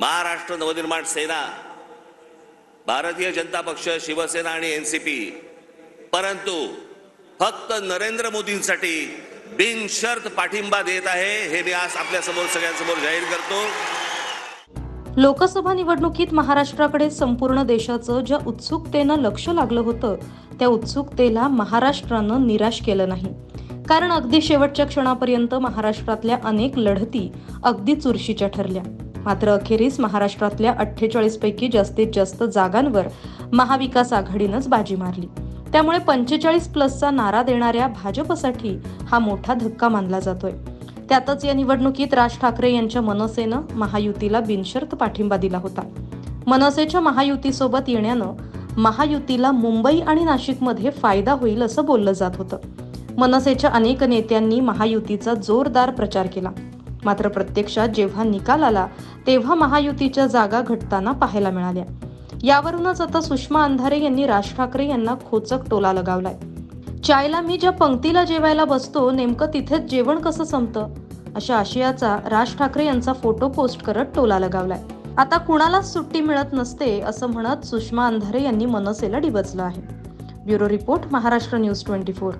महाराष्ट्र नवनिर्माण सेना भारतीय जनता पक्ष शिवसेना आणि N C P परंतु फक्त नरेंद्र मोदींसाठी बिनशर्त पाठिंबा देत आहे हे मी आज आपल्यासमोर सगळ्यांसमोर जाहीर करतो. लोकसभा निवडणुकीत महाराष्ट्राकडे संपूर्ण देशाचं ज्या उत्सुकतेनं लक्ष लागलं होतं त्या उत्सुकतेला महाराष्ट्रानं निराश केलं नाही. कारण अगदी शेवटच्या क्षणापर्यंत महाराष्ट्रातल्या अनेक लढती अगदी चुरशीच्या ठरल्या. मात्र अखेरीस महाराष्ट्रातल्या अठ्ठेचाळीसपैकी जास्तीत जास्त जागांवर महाविकास आघाडीनंच बाजी मारली. त्यामुळे पंचेचाळीस प्लसचा नारा देणाऱ्या भाजपसाठी हा मोठा धक्का मानला जातोय. त्यातच या निवडणुकीत राज ठाकरे यांच्या मनसेनं महायुतीला बिनशर्त पाठिंबा दिला होता. मनसेच्या महायुतीसोबत येण्यानं महायुतीला मुंबई आणि नाशिकमध्ये फायदा होईल असं बोललं जात होतं. मनसेच्या अनेक नेत्यांनी महायुतीचा जोरदार प्रचार केला. मात्र प्रत्यक्षात जेव्हा निकाल आला तेव्हा महायुतीच्या जागा घटताना पाहायला मिळाल्या. यावरूनच आता सुषमा अंधारे यांनी राज ठाकरे यांना खोचक टोला लगावलाय. चायला मी ज्या पंक्तीला जेवायला बसतो नेमकं तिथेच जेवण कसं संपतं? अशा आशयाचा राज ठाकरे यांचा फोटो पोस्ट करत टोला लगावलाय. आता कुणालाच सुट्टी मिळत नसते असं म्हणत सुषमा अंधारे यांनी मनसेला डिबचलं आहे. Bureau report Maharashtra news twenty four.